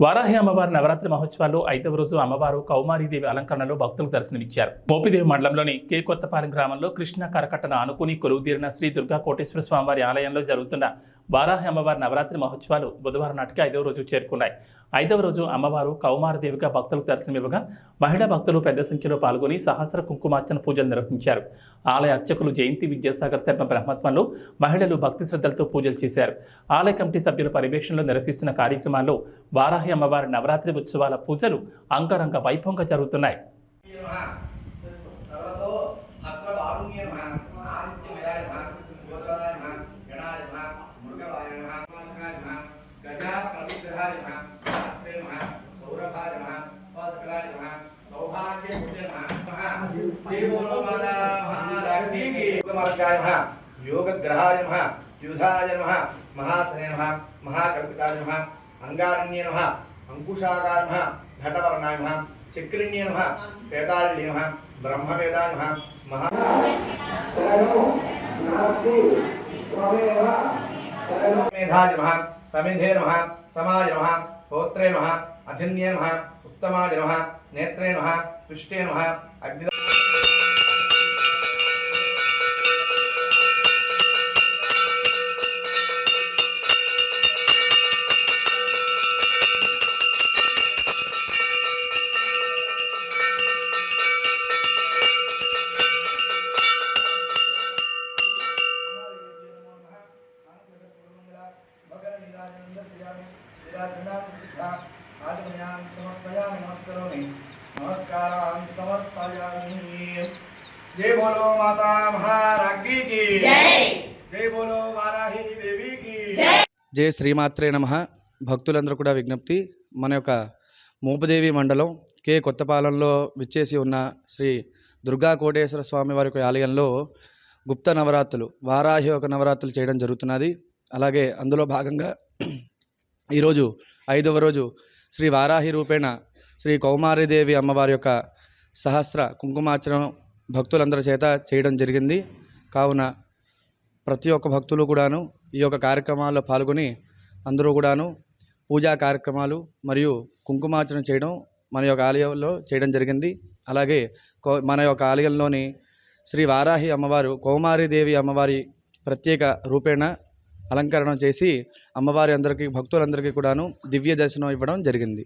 వారాహి అమ్మవారి నవరాత్రి మహోత్సవాల్లో ఐదవ రోజు అమ్మవారు కౌమారీదేవి అలంకరణలో భక్తులకు దర్శనమిచ్చారు. మోపిదేవి మండలంలోని కే కొత్తపాలెం గ్రామంలో కృష్ణ కరకట్టను ఆనుకుని కొలువుదీరిన శ్రీ దుర్గా కోటేశ్వర స్వామివారి ఆలయంలో జరుగుతున్న వారాహి అమ్మవారి నవరాత్రి మహోత్సవాలు బుధవారం నాటికి ఐదవ రోజు చేరుకున్నాయి. ఐదవ రోజు అమ్మవారు కౌమారదేవిగా భక్తులకు దర్శనమివ్వగా మహిళా భక్తులు పెద్ద సంఖ్యలో పాల్గొని సహస్ర కుంకుమార్చన పూజలు నిర్వహించారు. ఆలయ అర్చకులు జయంతి విద్యాసాగర్ శర్మ బ్రహ్మత్వంలో మహిళలు భక్తి శ్రద్ధలతో పూజలు చేశారు. ఆలయ కమిటీ సభ్యుల పర్యవేక్షణలో నిర్వహిస్తున్న కార్యక్రమాల్లో వారాహి అమ్మవారి నవరాత్రి ఉత్సవాల పూజలు అంగరంగ వైభవంగా జరుగుతున్నాయి సర్వతో అత్ర వారుణ్య నమః ఆదిత్యమయాయ నమః గోత్రాయ నమః గణాయ నమః మృగవాయ నమః మాసకాయ నమః గజా ప్రవిగ్రహాయ నమః శాస్త్రే నమః సౌరభాయ నమః వాసకలాయ నమః సౌభాగ్య ముజే నమః దేవోలో మాతా మహారాజ్ఞీకి. యోగమార్గాయ నమః యోగగ్రహాయ నమః యుధాయ నమః మహాసనే నమః మహాకల్పితాయ నమః అంగారణ్య నమః అంకుశాకాయ నమః ఘటవర్ణాయ నమః చక్రిణ్య నమః వేదాళ్య నమః బ్రహ్మవేదాయ నమః. మహా మేధాయ నమః సమిధే నమః సమాయ నమః హోత్రే నమః అధిన్యే నమః ఉత్తమాయ నమః జై బోలో వారాహి దేవి కి జయ శ్రీమాత్రే నమ. భక్తులందరూ కూడా విజ్ఞప్తి మన యొక్క మోపదేవి మండలం కే కొత్తపాలెంలో విచ్చేసి ఉన్న శ్రీ దుర్గా కోటేశ్వర స్వామి వారి యొక్క ఆలయంలో గుప్త నవరాత్రులు వారాహి ఒక నవరాత్రులు చేయడం జరుగుతున్నది. అలాగే అందులో భాగంగా ఈరోజు ఐదవ రోజు శ్రీ వారాహి రూపేణ శ్రీ కౌమారీదేవి అమ్మవారి యొక్క సహస్ర కుంకుమార్చన భక్తులందరి చేత చేయడం జరిగింది. కావున ప్రతి ఒక్క భక్తులు కూడాను ఈ యొక్క కార్యక్రమాల్లో పాల్గొని అందరూ కూడాను పూజా కార్యక్రమాలు మరియు కుంకుమార్చన చేయడం మన యొక్క ఆలయంలో చేయడం జరిగింది. అలాగే కో- మన యొక్క ఆలయంలోని శ్రీ వారాహి అమ్మవారు కౌమారీదేవి అమ్మవారి ప్రత్యేక రూపేణ అలంకరణ చేసి అమ్మవారి అందరికీ భక్తులందరికీ కూడాను దివ్య దర్శనం ఇవ్వడం జరిగింది.